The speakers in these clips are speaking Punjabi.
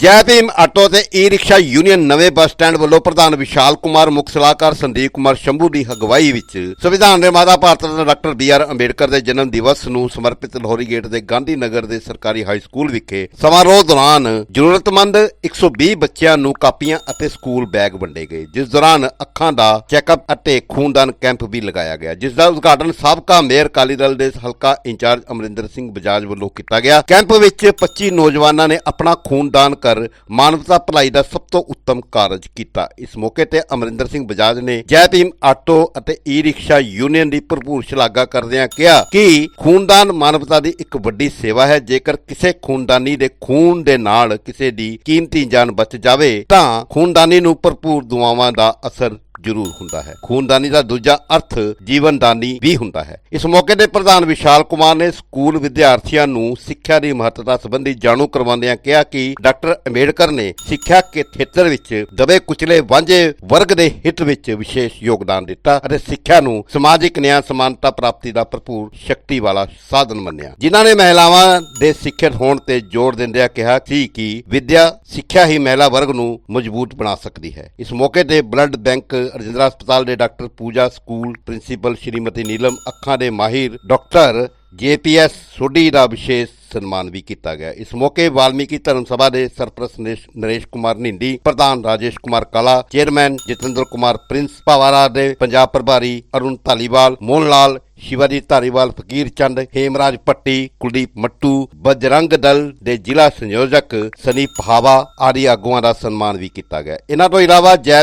ਜੈ ਭੀਮ ਆਟੋ ਤੇ ਈ ਰਿਕਸ਼ਾ ਯੂਨੀਅਨ ਨਵੇਂ ਬੱਸ ਸਟੈਂਡ ਵੱਲੋਂ ਪ੍ਰਧਾਨ ਵਿਸ਼ਾਲ ਕੁਮਾਰ, ਮੁੱਖ ਸਲਾਹਕਾਰ ਸੰਦੀਪ ਕੁਮਾਰ ਸ਼ੰਭੂ ਦੀ ਅਗਵਾਈ ਵਿੱਚ ਸੰਵਿਧਾਨ ਨਿਰਮਾਤਾ Bharat Ratna doctor B R Ambedkar ਦੇ ਜਨਮ ਦਿਵਸ ਨੂੰ ਸਮਰਪਿਤ ਲਾਹੌਰੀ ਗੇਟ ਦੇ ਗਾਂਧੀ ਨਗਰ ਦੇ ਸਰਕਾਰੀ ਹਾਈ ਸਕੂਲ ਵਿਖੇ ਸਮਾਰੋਹ ਦੌਰਾਨ ਜ਼ਰੂਰਤਮੰਦ 120 ਬੱਚਿਆਂ ਨੂੰ ਕਾਪੀਆਂ ਅਤੇ ਸਕੂਲ ਬੈਗ ਵੰਡੇ ਗਏ, ਜਿਸ ਦੌਰਾਨ ਅੱਖਾਂ ਦਾ ਚੈੱਕਅਪ ਅਤੇ ਖੂਨਦਾਨ ਕੈਂਪ ਵੀ ਲਗਾਇਆ ਗਿਆ, ਜਿਸ ਦਾ ਉਦਘਾਟਨ ਸਾਬਕਾ ਮੇਅਰ ਕਾਲੀ ਦਲ ਦੇ ਹਲਕਾ ਇੰਚਾਰਜ ਅਮਰਿੰਦਰ ਸਿੰਘ ਬਜਾਜ ਵੱਲੋਂ ਕੀਤਾ ਗਿਆ। ਕੈਂਪ ਵਿੱਚ 25 ਨੌਜਵਾਨਾਂ ਨੇ ਆਪਣਾ ਖੂਨਦਾਨ ਕਰ ਮਾਨਵਤਾ ਭਲਾਈ ਦਾ ਸਭ ਤੋਂ ਉੱਤਮ ਕਾਰਜ ਕੀਤਾ। ਇਸ ਮੌਕੇ ਤੇ ਅਮਰਿੰਦਰ ਸਿੰਘ ਬਜਾਜ ਨੇ ਜੈ ਭੀਮ ਆਟੋ ਅਤੇ ਈ ਰਿਕਸ਼ਾ ਯੂਨੀਅਨ ਦੀ ਭਰਪੂਰ ਸ਼ਲਾਘਾ ਕਰਦਿਆਂ ਕਿਹਾ ਕਿ ਖੂਨਦਾਨ ਮਾਨਵਤਾ ਦੀ ਇੱਕ ਵੱਡੀ ਸੇਵਾ ਹੈ। ਜੇਕਰ ਕਿਸੇ ਖੂਨਦਾਨੀ ਦੇ ਖੂਨ ਦੇ ਨਾਲ ਕਿਸੇ ਦੀ ਕੀਮਤੀ ਜਾਨ ਬਚ ਜਾਵੇ, ਤਾਂ ਖੂਨਦਾਨੀ ਨੂੰ ਭਰਪੂਰ ਦੁਆਵਾਂ ਦਾ ਅਸਰ ਜ਼ਰੂਰ ਹੁੰਦਾ ਹੈ। ਖੂਨਦਾਨੀ ਦਾ ਦੂਜਾ ਅਰਥ ਜੀਵਨਦਾਨੀ ਵੀ ਹੁੰਦਾ ਹੈ। ਇਸ ਮੌਕੇ ਦੇ ਪ੍ਰਧਾਨ ਵਿਸ਼ਾਲ ਕੁਮਾਰ ਨੇ ਸਕੂਲ ਵਿਦਿਆਰਥੀਆਂ ਨੂੰ ਸਿੱਖਿਆ ਦੀ ਮਹੱਤਤਾ ਸੰਬੰਧੀ ਜਾਣੂ ਕਰਵਾਉਂਦਿਆਂ ਕਿਹਾ ਕਿ ਡਾਕਟਰ ਅੰਬੇਡਕਰ ਨੇ ਸਿੱਖਿਆ ਕੇ ਖੇਤਰ ਵਿੱਚ ਦਬੇ ਕੁਚਲੇ ਵਾਂਝੇ ਵਰਗ ਦੇ ਹਿੱਤ ਵਿੱਚ ਵਿਸ਼ੇਸ਼ ਯੋਗਦਾਨ ਦਿੱਤਾ ਅਤੇ ਸਿੱਖਿਆ ਨੂੰ ਸਮਾਜਿਕ ਨਿਆਂ ਸਮਾਨਤਾ ਪ੍ਰਾਪਤੀ ਦਾ ਭਰਪੂਰ ਸ਼ਕਤੀ ਵਾਲਾ ਸਾਧਨ ਮੰਨਿਆ। ਜਿਨ੍ਹਾਂ ਨੇ ਮਹਿਲਾਵਾਂ ਦੇ ਸਿੱਖਿਅਤ ਹੋਣ ਤੇ ਜ਼ੋਰ ਦਿੰਦਿਆਂ ਕਿਹਾ ਸੀ ਕਿ ਵਿਦਿਆ ਸਿੱਖਿਆ ਹੀ ਮਹਿਲਾ ਵਰਗ ਨੂੰ ਮਜ਼ਬੂਤ ਬਣਾ ਸਕਦੀ ਹੈ। ਇਸ ਮੌਕੇ ਤੇ ਬਲੱਡ ਬੈਂਕ ਰਜਿੰਦਰਾ ਹਸਪਤਾਲ ਦੇ doctor Pooja, school principal Shrimati Neelam, ਅੱਖਾਂ ਦੇ ਮਾਹਿਰ ਡਾਕਟਰ ਜੇਪੀਐਸ ਸੋਢੀ ਦਾ ਵਿਸ਼ੇਸ਼ ਸਨਮਾਨ ਵੀ ਕੀਤਾ ਗਿਆ। ਇਸ ਮੌਕੇ ਵਾਲਮੀਕੀ ਧਰਮ ਸਭਾ ਦੇ ਸਰਪ੍ਰਸਤ ਨਰੇਸ਼- ਕੁਮਾਰ ਨਿੰਦੀ ਪ੍ਰਧਾਨ ਰਾਜੇਸ਼ ਕੁਮਾਰ ਕਾਲਾ, ਚੇਅਰਮੈਨ ਜਤਿੰਦਰ ਕੁਮਾਰ ਪ੍ਰਿੰਸ ਭਾਵਾਰਾ ਦੇ ਪੰਜਾਬ ਪ੍ਰਭਾਰੀ ਅਰੁਣ ਧਾਲੀਵਾਲ, ਮੋਹਨ ਲਾਲ ਸ਼ਿਵਾਜੀ ਧਾਰੀਵਾਲ, ਫਕੀਰ ਚੰਦ, ਹੇਮਰਾਜ ਪੱਟੀ, ਕੁਲਦੀਪ ਮੱਟੂ, ਬਜਰੰਗ ਦਲ ਦੇ ਜ਼ਿਲ੍ਹਾ ਸੰਯੋਜਕ ਸਨੀ ਭਾਵਾ ਆਦਿ ਆਗੂਆਂ ਦਾ ਸਨਮਾਨ ਵੀ ਕੀਤਾ ਗਿਆ। ਇਹਨਾਂ ਤੋਂ ਇਲਾਵਾ ਜੈ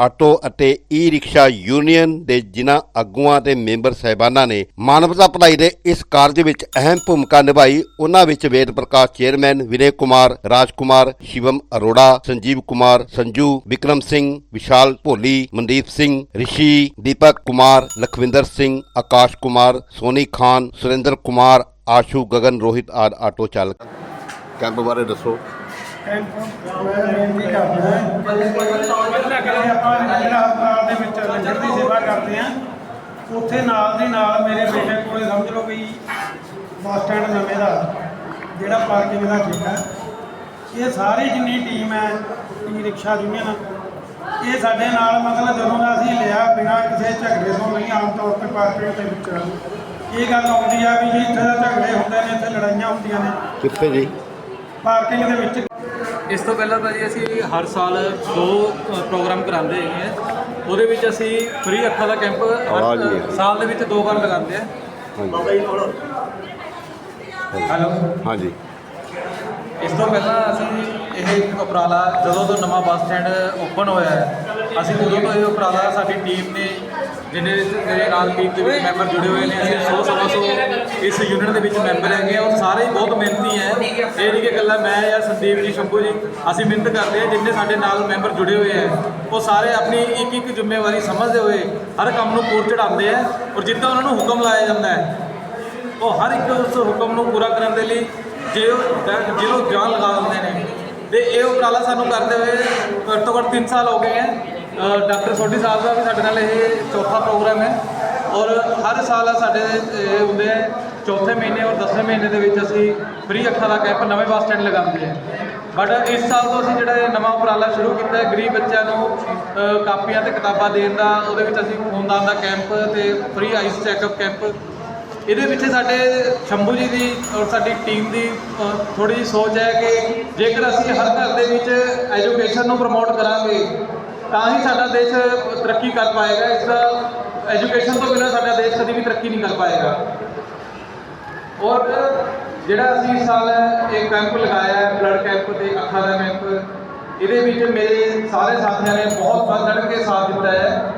ਆਟੋ ਅਤੇ ਈ ਰਿਕਸ਼ਾ ਯੂਨੀਅਨ ਦੇ ਜਿਨ੍ਹਾਂ ਆਗੂਆਂ ਤੇ ਮੈਂਬਰ ਸਹਿਬਾਨਾਂ ਨੇ ਮਾਨਵਤਾ ਭਲਾਈ ਦੇ ਇਸ ਕਾਰਜ ਵਿੱਚ ਅਹਿਮ ਭੂਮਿਕਾ ਨਿਭਾਈ, ਉਹਨਾਂ ਵਿੱਚ ਵੇਦ ਪ੍ਰਕਾਸ਼ ਚੇਅਰਮੈਨ ਵਿਨੇ ਕੁਮਾਰ, ਰਾਜ ਕੁਮਾਰ, ਸ਼ਿਵਮ ਅਰੋੜਾ, ਸੰਜੀਵ ਕੁਮਾਰ, ਸੰਜੂ, ਵਿਕਰਮ ਸਿੰਘ, ਵਿਸ਼ਾਲ ਭੋਲੀ, ਮਨਦੀਪ ਸਿੰਘ, ਰਿਸ਼ੀ, ਦੀਪਕ ਕੁਮਾਰ, ਲਖਵਿੰਦਰ ਸਿੰਘ, ਆਕਾਸ਼ ਕੁਮਾਰ ਸੋਨੀ ਖਾਨ ਸੁਰਿੰਦਰ ਕੁਮਾਰ ਆਸ਼ੂ ਗਗਨ ਰੋਹਿਤ ਆਦ ਆਟੋ ਚਾਲਕ। ਕੈਂਪ ਬਾਰੇ ਦੱਸੋ। ਮੈਂ ਬੇਨਤੀ ਕਰਦਾ ਹਾਂ ਆਪਾਂ ਜਿਹੜਾ ਹਸਪਤਾਲ ਦੇ ਵਿੱਚ ਲੰਗਰ ਦੀ ਸੇਵਾ ਕਰਦੇ ਆ ਉੱਥੇ ਨਾਲ ਦੀ ਨਾਲ ਮੇਰੇ ਬੇਟੇ ਕੋਲੇ ਸਮਝ ਲਓ ਵੀ ਬੱਸ ਸਟੈਂਡ ਨਵੇਂ ਦਾ ਜਿਹੜਾ ਪਾਰਕਿੰਗ ਦਾ ਠੇਕਾ ਇਹ ਸਾਰੀ ਜਿੰਨੀ ਟੀਮ ਹੈ ਈ ਰਿਕਸ਼ਾ ਯੂਨੀਅਨ ਇਹ ਸਾਡੇ ਨਾਲ ਮਤਲਬ ਜਦੋਂ ਦਾ ਅਸੀਂ ਲਿਆ ਬਿਨਾਂ ਕਿਸੇ ਝਗੜੇ ਤੋਂ ਨਹੀਂ ਆਮ ਤੌਰ ਤੇ ਪਾਰਕਿੰਗ ਦੇ ਵਿੱਚ ਇਹ ਗੱਲ ਆਉਂਦੀ ਆ ਵੀ ਜੀ ਇੱਥੇ ਤਾਂ ਝਗੜੇ ਹੁੰਦੇ ਨੇ ਇੱਥੇ ਲੜਾਈਆਂ ਹੁੰਦੀਆਂ ਨੇ। ਕਿੱਥੇ ਜੀ? ਪਾਰਕਿੰਗ ਦੇ ਵਿੱਚ। ਇਸ ਤੋਂ ਪਹਿਲਾਂ ਤਾਂ ਜੀ ਅਸੀਂ ਹਰ ਸਾਲ ਦੋ ਪ੍ਰੋਗਰਾਮ ਕਰਾਉਂਦੇ ਹੈਗੇ ਆ। ਉਹਦੇ ਵਿੱਚ ਅਸੀਂ ਫ੍ਰੀ ਅੱਖਾਂ ਦਾ ਕੈਂਪ ਆਵਾਜ਼ ਨਹੀਂ ਹਰ ਸਾਲ ਦੇ ਵਿੱਚ ਦੋ ਵਾਰ ਲਗਾਉਂਦੇ ਆ। ਹੈਲੋ। ਹਾਂਜੀ। ਇਸ ਤੋਂ ਪਹਿਲਾਂ ਅਸੀਂ ਇਹ ਇੱਕ ਉਪਰਾਲਾ, ਜਦੋਂ ਤੋਂ ਨਵਾਂ ਬੱਸ ਸਟੈਂਡ ਓਪਨ ਹੋਇਆ ਹੈ, ਅਸੀਂ ਉਦੋਂ ਤੋਂ ਇਹ ਉਪਰਾਲਾ ਸਾਡੀ ਟੀਮ ਨੇ ਜਿਹਨੇ ਮੇਰੇ ਨਾਲ ਟੀਮ ਦੇ ਵਿੱਚ ਮੈਂਬਰ ਜੁੜੇ ਹੋਏ ਨੇ, ਅਸੀਂ 100 ਸਵਾ ਸੌ ਇਸ ਯੂਨਿਟ ਦੇ ਵਿੱਚ ਮੈਂਬਰ ਹੈਗੇ ਆ ਉਹ ਸਾਰੇ ਹੀ ਬਹੁਤ ਮਿਹਨਤੀ ਹੈ। ਇਹ ਨਹੀਂ ਕਿ ਇਕੱਲਾ ਮੈਂ ਜਾਂ ਸੰਦੀਪ ਜੀ, ਸ਼ੰਭੂ ਜੀ, ਅਸੀਂ ਮਿਹਨਤ ਕਰਦੇ ਹਾਂ, ਜਿੰਨੇ ਸਾਡੇ ਨਾਲ ਮੈਂਬਰ ਜੁੜੇ ਹੋਏ ਹੈ। ਉਹ ਸਾਰੇ ਆਪਣੀ ਇੱਕ ਇੱਕ ਜ਼ਿੰਮੇਵਾਰੀ ਸਮਝਦੇ ਹੋਏ ਹਰ ਕੰਮ ਨੂੰ ਪੂਰ ਚੜਾਉਂਦੇ ਆ ਔਰ ਜਿੱਦਾਂ ਉਹਨਾਂ ਨੂੰ ਹੁਕਮ ਲਾਇਆ ਜਾਂਦਾ ਹੈ, ਉਹ ਹਰ ਇੱਕ ਉਸ ਹੁਕਮ ਨੂੰ ਪੂਰਾ ਕਰਨ ਦੇ ਲਈ ਜੇ ਉਹ ਜਿਹਨੂੰ ਜਾਨ ਲਗਾ ਦਿੰਦੇ ਨੇ। ਤੇ ਇਹ ਉਪਰਾਲਾ ਸਾਨੂੰ ਕਰਦੇ ਹੋਏ ਘੱਟ ਤੋਂ ਘੱਟ 3 ਸਾਲ ਹੋ ਗਏ ਹੈ। ਡਾਕਟਰ ਸੋਢੀ ਸਾਹਿਬ ਦਾ ਵੀ ਸਾਡੇ ਨਾਲ ਇਹ ਚੌਥਾ ਪ੍ਰੋਗਰਾਮ ਹੈ। ਔਰ ਹਰ ਸਾਲ ਸਾਡੇ ਇਹ ਹੁੰਦੇ ਹੈ ਚੌਥੇ ਮਹੀਨੇ ਔਰ 10ਵੇਂ ਮਹੀਨੇ ਦੇ ਵਿੱਚ ਅਸੀਂ ਫ੍ਰੀ ਅੱਖਾਂ ਦਾ ਕੈਂਪ ਨਵੇਂ ਬੱਸ ਸਟੈਂਡ ਲਗਾਉਂਦੇ ਹਾਂ। ਬਟ ਇਸ ਸਾਲ ਤੋਂ ਅਸੀਂ ਜਿਹੜਾ ਇਹ ਨਵਾਂ ਉਪਰਾਲਾ ਸ਼ੁਰੂ ਕੀਤਾ ਹੈ ਗਰੀਬ ਬੱਚਿਆਂ ਨੂੰ ਅ, ਕਾਪੀਆਂ ਤੇ ਕਿਤਾਬਾਂ ਦੇਣ ਦਾ ਉਹਦੇ ਵਿੱਚ ਅਸੀਂ ਖੂਨਦਾਨ ਦਾ ਕੈਂਪ ਤੇ ਫ੍ਰੀ ਆਈਸ ਚੈੱਕਅਪ ਕੈਂਪ ਇਹਦੇ ਪਿੱਛੇ ਸਾਡੇ ਸ਼ੰਭੂ ਜੀ ਦੀ ਔਰ ਸਾਡੀ ਟੀਮ ਦੀ ਥੋੜੀ ਜਿਹੀ ਸੋਚ ਹੈ ਕਿ ਜੇਕਰ ਅਸੀਂ ਹਰ ਘਰ ਦੇ ਵਿੱਚ ਐਜੂਕੇਸ਼ਨ ਨੂੰ ਪ੍ਰਮੋਟ ਕਰਾਂਗੇ, ਤਾਂ ਹੀ ਸਾਡਾ ਦੇਸ਼ ਤਰੱਕੀ ਕਰ ਪਾਏਗਾ। ਇਸ ਦਾ ਐਜੂਕੇਸ਼ਨ ਤੋਂ ਬਿਨਾਂ ਸਾਡਾ ਦੇਸ਼ ਕਦੀ ਵੀ ਤਰੱਕੀ ਨਹੀਂ ਕਰ ਪਾਏਗਾ। ਔਰ ਜਿਹੜਾ ਅਸੀਂ ਇਸ ਸਾਲ ਇਹ ਕੈਂਪ ਲਗਾਇਆ ਹੈ ਬਲੱਡ ਕੈਂਪ ਤੇ ਅੱਖਾਂ ਦਾ ਕੈਂਪ ਇਹਦੇ ਵਿੱਚ ਮੇਰੇ ਸਾਰੇ ਸਾਥੀਆਂ ਨੇ ਬਹੁਤ ਵੱਧ ਚੜ੍ਹ ਕੇ ਸਾਥ ਦਿੱਤਾ ਹੈ।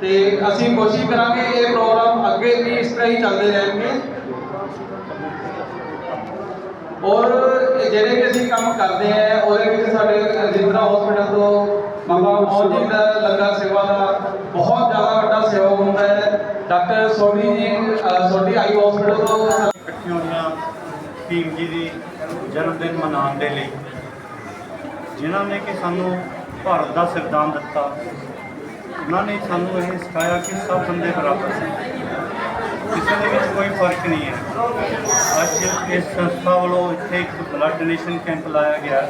ਤੇ ਅਸੀਂ ਕੋਸ਼ਿਸ਼ ਕਰਾਂਗੇ ਇਹ ਪ੍ਰੋਗਰਾਮ ਅੱਗੇ ਵੀ ਇਸ ਤਰ੍ਹਾਂ ਹੀ ਚੱਲਦੇ ਰਹਿਣਗੇ। ਔਰ ਜਿਹੜੇ ਵੀ ਅਸੀਂ ਕੰਮ ਕਰਦੇ ਆ, ਉਹਦੇ ਵਿੱਚ ਸਾਡੇ ਰਜਿੰਦਰਾ ਹਸਪੀਟਲ ਤੋਂ ਬਾਬਾ ਮੋਹਨ ਦਾ ਲੰਗਰ ਸੇਵਾ ਦਾ ਬਹੁਤ ਜ਼ਿਆਦਾ ਵੱਡਾ ਸਹਿਯੋਗ ਹੁੰਦਾ ਹੈ। ਡਾਕਟਰ ਸੋਢੀ ਜੀ ਸੋਢੀ ਆਈ ਹਸਪੀਟਲ ਤੋਂ ਇਕੱਠੀਆਂ ਹੋਈਆਂ ਭੀਮ ਜੀ ਦੀ ਜਨਮ ਦਿਨ ਮਨਾਉਣ ਦੇ ਲਈ, ਜਿਨ੍ਹਾਂ ਨੇ ਕਿ ਸਾਨੂੰ ਭਾਰਤ ਦਾ ਸੰਵਿਧਾਨ ਦਿੱਤਾ। ਉਹਨਾਂ ਨੇ ਸਾਨੂੰ ਇਹ ਸਿਖਾਇਆ ਕਿ ਸਭ ਬੰਦੇ ਬਰਾਬਰ ਸੀ। ਕਿਸੇ ਦੇ ਵਿੱਚ ਕੋਈ ਫ਼ਰਕ ਨਹੀਂ ਹੈ। ਅੱਜ ਇਸ ਸੰਸਥਾ ਵੱਲੋਂ ਇੱਥੇ ਇੱਕ ਬਲੱਡ ਡੋਨੇਸ਼ਨ ਕੈਂਪ ਲਾਇਆ ਗਿਆ।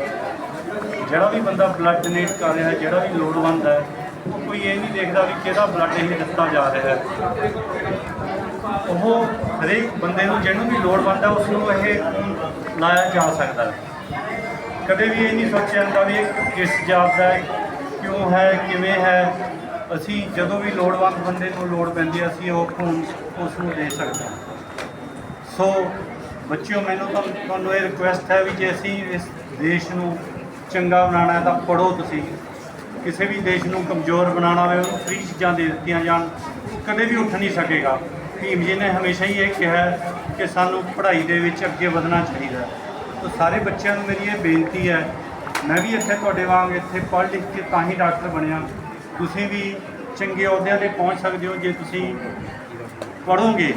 ਜਿਹੜਾ ਵੀ ਬੰਦਾ ਬਲੱਡ ਡੋਨੇਟ ਕਰ ਰਿਹਾ ਹੈ ਜਿਹੜਾ ਵੀ ਲੋੜਵੰਦ ਹੈ, ਉਹ ਕੋਈ ਇਹ ਨਹੀਂ ਦੇਖਦਾ ਵੀ ਕਿਹਦਾ ਬਲੱਡ ਇਹ ਦਿੱਤਾ ਜਾ ਰਿਹਾ ਹੈ। ਉਹ ਹਰੇਕ ਬੰਦੇ ਨੂੰ, ਜਿਹਨੂੰ ਵੀ ਲੋੜਵੰਦ ਹੈ ਉਸ ਨੂੰ ਇਹ ਲਾਇਆ ਜਾ ਸਕਦਾ ਹੈ। ਕਦੇ ਵੀ ਇਹ ਨਹੀਂ ਸੋਚਿਆ ਜਾਂਦਾ ਵੀ ਇਹ ਕਿਸ ਜਾਤ ਦਾ ਕਿਉਂ ਹੈ, ਕਿਵੇਂ ਹੈ। ਅਸੀਂ ਜਦੋਂ ਵੀ ਲੋੜਵੰਦ ਬੰਦੇ ਨੂੰ ਲੋੜ ਪੈਂਦੀ ਅਸੀਂ ਉਹ ਖੂਨ ਉਸ ਨੂੰ ਦੇ ਸਕਦੇ ਹਾਂ। ਸੋ ਬੱਚਿਓ, ਮੈਨੂੰ ਤਾਂ ਤੁਹਾਨੂੰ ਇਹ ਰਿਕੁਐਸਟ ਹੈ ਵੀ ਜੇ ਅਸੀਂ ਇਸ ਦੇਸ਼ ਨੂੰ ਚੰਗਾ ਬਣਾਉਣਾ ਹੈ ਤਾਂ ਪੜੋ ਤੁਸੀਂ। ਕਿਸੇ ਵੀ ਦੇਸ਼ ਨੂੰ ਕਮਜ਼ੋਰ ਬਣਾਉਣਾ ਹੋਵੇ, ਉਹਨੂੰ ਫ੍ਰੀ ਚੀਜ਼ਾਂ ਦੇ ਦਿੱਤੀਆਂ ਜਾਣ ਕਦੇ ਵੀ ਉੱਠ ਨਹੀਂ ਸਕੇਗਾ। ਭੀਮ ਜੀ ਨੇ ਹਮੇਸ਼ਾ ਹੀ ਇਹ ਕਿਹਾ ਕਿ ਸਾਨੂੰ ਪੜ੍ਹਾਈ ਦੇ ਵਿੱਚ ਅੱਗੇ ਵਧਣਾ ਚਾਹੀਦਾ ਹੈ। ਤਾਂ ਸਾਰੇ ਬੱਚਿਆਂ ਨੂੰ ਮੇਰੀ ਇਹ ਬੇਨਤੀ ਹੈ, ਮੈਂ ਵੀ ਇੱਥੇ ਤੁਹਾਡੇ ਵਾਂਗ ਇੱਥੇ ਪੜ੍ਹ ਲਿਖ ਕੇ ਤਾਂ ਹੀ ਡਾਕਟਰ ਬਣਿਆ। ਤੁਸੀਂ ਵੀ ਚੰਗੇ ਅਹੁਦਿਆਂ ਤੇ ਪਹੁੰਚ ਸਕਦੇ ਹੋ ਜੇ ਤੁਸੀਂ ਪੜੋਗੇ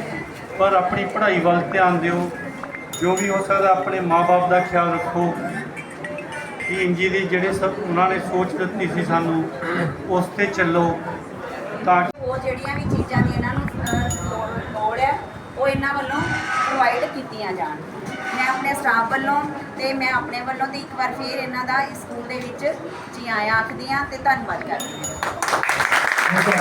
ਪਰ ਆਪਣੀ ਪੜ੍ਹਾਈ ਵੱਲ ਧਿਆਨ ਦਿਓ। ਜੋ ਵੀ ਹੋ ਸਕਦਾ ਆਪਣੇ ਮਾਪੇ ਦਾ ਖਿਆਲ ਰੱਖੋ। ਕਿ ਇੰਜੀ ਦੀ ਜਿਹੜੇ ਸਭ ਉਹਨਾਂ ਨੇ ਸੋਚ ਦਿੱਤੀ ਸੀ ਸਾਨੂੰ, ਉਸ ਤੇ ਚੱਲੋ ਤਾਂ ਉਹ ਜਿਹੜੀਆਂ ਵੀ ਚੀਜ਼ਾਂ ਦੀ ਇਹਨਾਂ ਨੂੰ ਲੋੜ- ਲੋੜ ਹੈ, ਉਹ ਇਹਨਾਂ ਵੱਲੋਂ ਪ੍ਰੋਵਾਈਡ ਕੀਤੀਆਂ ਜਾਣ। ਮੈਂ ਆਪਣੇ ਸਟਾਫ ਵੱਲੋਂ ਤੇ ਮੈਂ ਆਪਣੇ ਵੱਲੋਂ ਤੇ ਇੱਕ ਵਾਰ ਫੇਰ ਇਹਨਾਂ ਦਾ ਇਸ ਸਕੂਲ ਦੇ ਵਿੱਚ ਜੀ ਆਇਆਂ ਆਖਦੀ ਹਾਂ ਤੇ ਧੰਨਵਾਦ ਕਰਦੀ ਹਾਂ